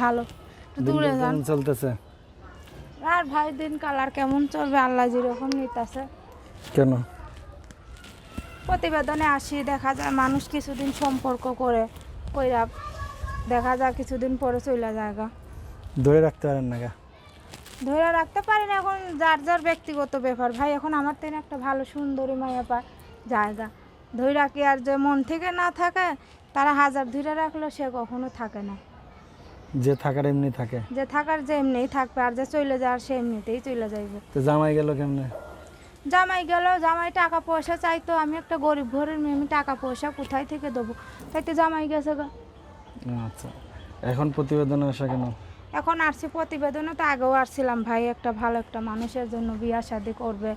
ভালো। দূরে যান। চলতেছে? আর ভাই দিন কালার কেমন চলবে? আল্লাহ যেরকম নিতেছে। কেন? প্রতিবেদনে আসি দেখা যায় মানুষ কিছুদিন সম্পর্ক করে কইরা দেখা যায় কিছুদিন পরে চলে যায় গা। ধরে রাখতে পারেন না গা? ধরে রাখতে পারি না এখন যার যার ব্যক্তিগত ব্যাপার। ভাই এখন আমার তেন একটা ভালো সুন্দরী মাইয়া পা জায়গা ধরে রাখি আর যে মন থেকে না থাকে তারা হাজার ধরে রাখলেও সে কখনো থাকে না। যে থাকার এমনি থাকে। যে থাকার যে এমনিই থাকবে আর যে চলে যাওয়ার সে এমনিতেই চলে যাইবে। তো জামাই গেল কেমনে? জামাই গেল জামাই টাকা পয়সা চাইতো আমি একটা গরিব ঘরের মেয়ে আমি টাকা পয়সা কোথায় থেকে দেবো? তাই তো জামাই গেছে গা। আচ্ছা এখন প্রতিবেদনে আসা কেন? এখন আসছি প্রতিবেদনে তো আগেও আসছিলাম ভাই একটা ভালো একটা মানুষের জন্য বিয়া শাদি করবে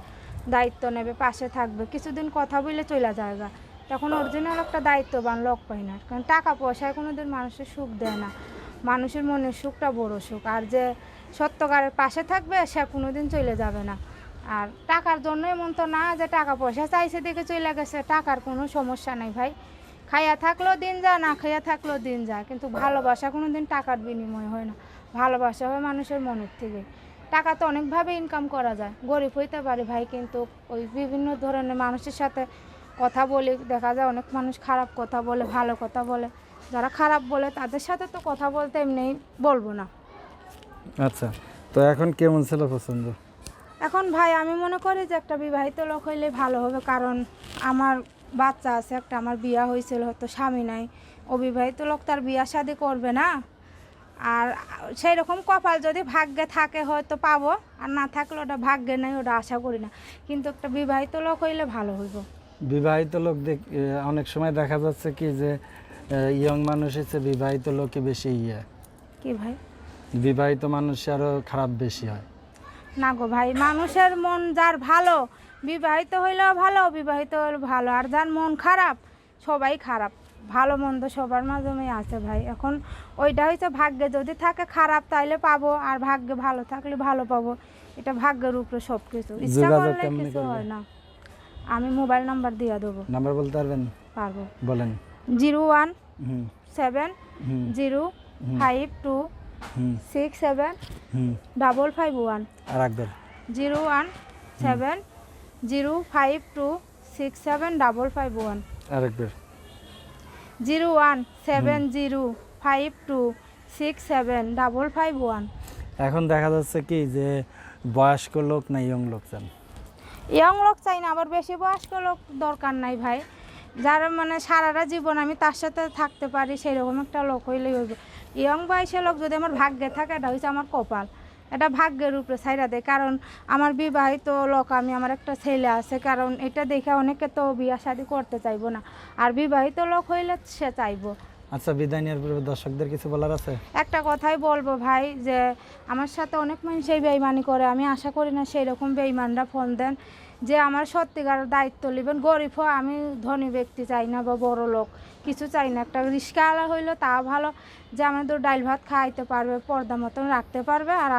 দায়িত্ব নেবে পাশে থাকবে কিছুদিন কথা বলে চলে যায়গা তখন অরিজিনাল একটা দায়িত্ববান লোক পাই না কারণ টাকা পয়সায় কোনোদিন মানুষের সুখ দেয় না। মানুষের মনের সুখটা বড় সুখ। আর যে সত্যকারের পাশে থাকবে, সে কোনোদিন চলে যাবে না। আর টাকার জন্য এমন তো না যে টাকা পয়সা চাইছে দেখে চলে গেছে, টাকার কোনো সমস্যা নাই ভাই। খাইয়া থাকলেও দিন যায়, না খাইয়া থাকলেও দিন যায়। কিন্তু ভালোবাসা কোনো দিন টাকার বিনিময় হয় না। ভালোবাসা হয় মানুষের মনের থেকে। টাকা তো অনেকভাবে ইনকাম করা যায়। গরিব হইতে পারে ভাই, কিন্তু ওই বিভিন্ন ধরনের মানুষের সাথে কথা বলি দেখা যায় অনেক মানুষ খারাপ কথা বলে ভালো কথা বলে। যারা খারাপ বলে তাদের সাথে তো কথা বলতে এমনি বলব না। আচ্ছা তো এখন কেমন ছিল পছন্দ এখন ভাই আমি মনে করি যে একটা বিবাহিত লোক হইলে ভালো হবে কারণ আমার বাচ্চা আছে একটা আমার বিয়া হয়েছিল হয়তো স্বামী নাই। অবিবাহিত লোক তার বিয়া শাদি করবে না। আর সেই রকম কপাল যদি ভাগ্যে থাকে হয়তো পাবো। আর না থাকলে ওটা ভাগ্যে নাই ওটা আশা করি না। কিন্তু একটা বিবাহিত লোক হইলে ভালো হইব। বিবাহিত লোক দেখ অনেক সময় দেখা যাচ্ছে কি যে ইয়ং মানুষ হচ্ছে বিবাহিত লোকে বেশি ইয়ে। কি ভাই? বিবাহিত মানুষ আরও খারাপ বেশি হয়। না গো ভাই মানুষের মন যার ভালো বিবাহিত হইলেও ভালো অবিবাহিত হইলেও ভালো। আর যার মন খারাপ সবাই খারাপ। ভালো মন্দ সবার মাধ্যমেই আছে ভাই। এখন ওইটা হচ্ছে ভাগ্যে যদি থাকে খারাপ তাইলে পাবো। আর ভাগ্যে ভালো থাকলে ভালো পাবো। এটা ভাগ্যের উপরে সব কিছু ইচ্ছা করলে কিছু হয় না। আমি মোবাইল নাম্বার দিয়ে দেবো। নাম্বার বলতে পারবেন? পারব। বলেন। Zero one seven zero five two six seven double five one. আর একবার zero one seven zero five two six seven double five one. আর একবার zero one seven zero five two six seven double five one. এখন দেখা যাচ্ছে কি যে বয়স্ক লোক না ইয়ং লোক চান ইয়ং লোক চাই না, আবার বেশি বয়স্ক লোক দরকার নাই ভাই। যার মানে সারাটা জীবন আমি তার সাথে থাকতে পারি, সেরকম একটা লোক হইলেই হইব। ইয়ং বয়সের লোক যদি আমার ভাগ্যে থাকে, এটা হচ্ছে আমার কপাল। এটা ভাগ্যের উপরে ছাইরা দেয়, কারণ আমার বিবাহিত লোক, আমি আমার একটা ছেলে আছে, কারণ এটা দেখে অনেকে তো বিয়া শাদি করতে চাইব না। আর বিবাহিত লোক হইলে সে চাইব। আচ্ছা বিদায় নেওয়ার পূর্বে দর্শকদের কিছু বলার আছে? একটা কথাই বলব ভাই, যে আমার সাথে অনেক মানুষই বেইমানি করে, আমি আশা করি না সেই রকম বেইমানরা ফোন দেন, যে আমার সত্যিকার দায়িত্ব নেবেন, গরিব আমি ধনী ব্যক্তি চাই না বা বড় লোক, কিছু চাই না। একটা রিস্কাওয়ালা হইল তা ভালো যে আমাদের ডাইল ভাত খাইতে পারবে, পর্দা মতন রাখতে পারবে, আর